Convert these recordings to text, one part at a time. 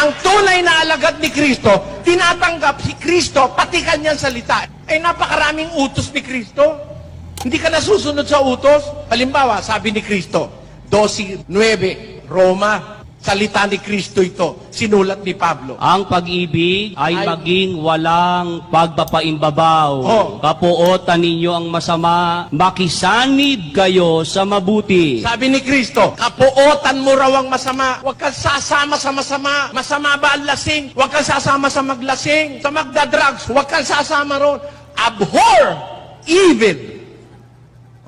ang tunay na alagad ni Kristo, tinatanggap si Kristo, pati kanyang salita. Eh, napakaraming utos ni Kristo. Hindi ka nasusunod sa utos. Halimbawa, sabi ni Kristo, 12.9, Roma, salita ni Kristo ito, sinulat ni Pablo. Ang pag-ibig ay, Ay- maging walang pagpapaimbabaw. Oh. Kapuotan ninyo ang masama, makisanib kayo sa mabuti. Sabi ni Kristo, kapuotan mo raw ang masama. Huwag kang sasama sa masama. Masama ba ang lasing? Huwag kang sasama sa maglasing. Sa magdadrugs, huwag kang sasama ron. Abhor evil.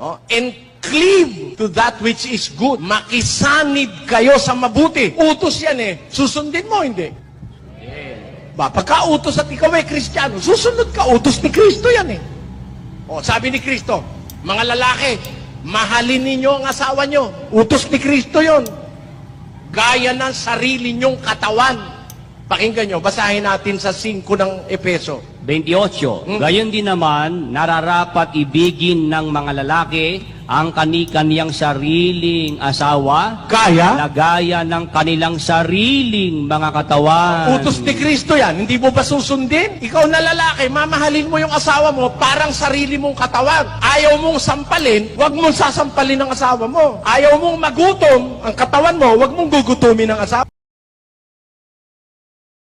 Oh, and cleave to that which is good. Makisanib kayo sa mabuti. Utos yan eh. Susundin mo, hindi. Ba, pagka utos at ikaw ay Kristiyano, susunod ka, utos ni Kristo yan eh. O, sabi ni Kristo, mga lalaki, mahalin ninyo ang asawa nyo. Utos ni Kristo yon. Gaya ng sarili nyong katawan. Pakinggan nyo, basahin natin sa 5 ng Epeso. 28. Hmm. Gayon din naman, nararapat ibigin ng mga lalaki ang kani-kaniyang sariling asawa Gaya? na gaya ng kanilang sariling mga katawan. Utos ni Kristo yan. Hindi mo ba susundin? Ikaw na lalaki, mamahalin mo yung asawa mo parang sarili mong katawan. Ayaw mong sampalin, wag mong sasampalin ang asawa mo. Ayaw mong magutom ang katawan mo, wag mong gugutumin ang asawa.